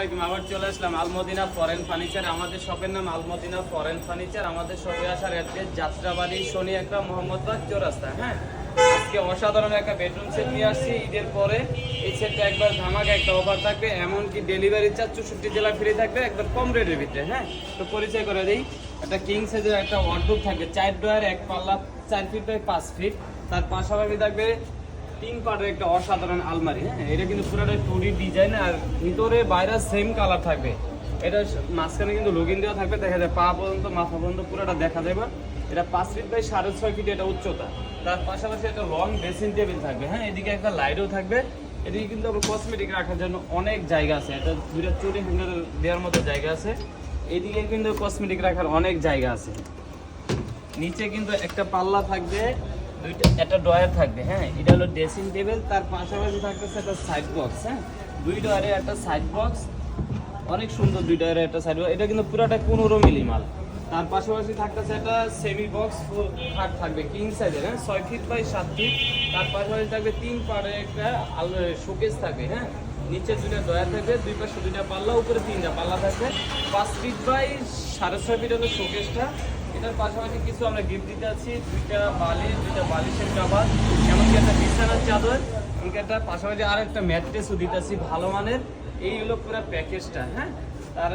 আলাইকুম, আবার চলে আসলাম আলমদিনা ফরেন ফার্নিচার। আমাদের শপের নাম আলমদিনা ফরেন ফার্নিচার। আমাদের শপে আসার অ্যাড্রেস যাত্রাবাড়ি শনি একটা মোহাম্মদবাগ চৌরাস্তা হ্যাঁ? আজকে অসাধারণ একটা বেডরুম সেট নিয়ে আসছি। ঈদের পরে এই সেটটা একবার ধামাকা, একটা অফার থাকবে, এমনকি ডেলিভারি চার্জ চৌষট্টি জেলা ফ্রি থাকবে একবার কম রেটের ভিতরে হ্যাঁ? তো পরিচয় করে দিই, একটা কিং সাইজের একটা ওয়ার্ডরোব থাকবে। চার ডয়ার এক পাল্লা, চার ফিট বাই পাঁচ ফিট তার পাশাপাশি থাকবে তিন পাটের একটা অসাধারণ আলমারি হ্যাঁ? এটা কিন্তু পুরোটা টুরি ডিজাইন আর ভিতরে বাইরে সেম কালার থাকবে। এটা মাঝখানে কিন্তু লগিন দেওয়া থাকবে, দেখা যায় পা পর্যন্ত, মাথা পর্যন্ত পুরোটা দেখা যাবে। এটা পাঁচ ফিট বাই সাড়ে ছয় ফিট এটা উচ্চতা। তার পাশাপাশি একটা লং ড্রেসিং টেবিল থাকবে হ্যাঁ? এদিকে একটা লাইটও থাকবে। এদিকে কিন্তু আবার কসমেটিক রাখার জন্য অনেক জায়গা আছে। এটা দুইটা চুরি হ্যাঙ্গার দেওয়ার মতো জায়গা আছে। এদিকে কিন্তু কসমেটিক রাখার অনেক জায়গা আছে। নিচে কিন্তু একটা পাল্লা থাকবে। দুইটা, একটা ড্রয়ার থাকবে হ্যাঁ? এটা হলো ড্রেসিং টেবিল তার পাশাপাশি থাকতেছে একটা সাইড বক্স হ্যাঁ? দুই ডয়ারে একটা সাইড বক্স অনেক সুন্দর দুই ডয়ারে একটা সাইড বক্স এটা কিন্তু পুরোটা পনেরো মিলি মাল। তার পাশাপাশি থাকতেছে একটা সেমি বক্স খাট থাকবে কিং সাইজের হ্যাঁ? ছয় ফিট বাই সাত ফিট তার পাশাপাশি থাকবে তিন পাড়ে একটা শোকেস থাকবে হ্যাঁ? নিচে দুইটা ডয়ার থাকবে, দুই পাশে দুইটা পাল্লা, উপরে তিনটা পাল্লা থাকবে। পাঁচ ফিট বাই সাড়ে ছয় ফিট হলো শোকেসটা এটার পাশাপাশি কিছু আমরা গিফট দিতে আছি দুইটা বালিশ দুইটা বালিশের কাবার এমনকি একটা বিছানার চাদর। এমনকি একটা পাশাপাশি আর একটা ম্যাট্রেসও দিতে আছি ভালো মানের। এই হলো পুরো প্যাকেজটা হ্যাঁ? তার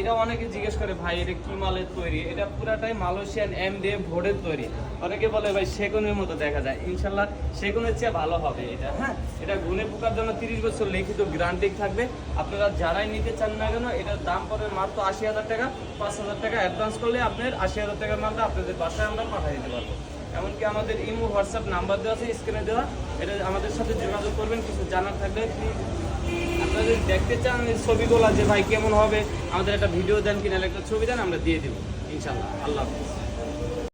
এটা অনেকে জিজ্ঞেস করে, ভাই, এটা কি মালের তৈরি? এটা পুরাটাই মালয়েশিয়ান এম ডে ভোর্ডের তৈরি। অনেকে বলে, ভাই, সেগুনের মতো দেখা যায়। ইনশাল্লাহ সেগুনের চেয়ে ভালো হবে এটা হ্যাঁ? এটা গুনে পোকার জন্য তিরিশ বছর লিখিত গ্যারান্টি থাকবে। আপনারা যারাই নিতে চান না কেন, এটার দাম পড়বে মাত্র আশি হাজার টাকা, পাঁচ হাজার টাকা অ্যাডভান্স করলে আপনার আশি হাজার টাকার মালটা আপনাদের বাসায় আমরা পাঠিয়ে দিতে পারব। এমনকি আমাদের ইমো, হোয়াটসঅ্যাপ নাম্বার দেওয়া আছে স্ক্রিনে দেওয়া। এটা আমাদের সাথে যোগাযোগ করবেন, কিছু জানার থাকলে প্লিজ দেখতে চান ছবিগুলো যে ভাই কেমন হবে, আমাদের একটা ভিডিও দেন কিনা, একটা ছবি দেন, আমরা দিয়ে দেবো। ইনশাল্লাহ। আল্লাহ হাফিজ।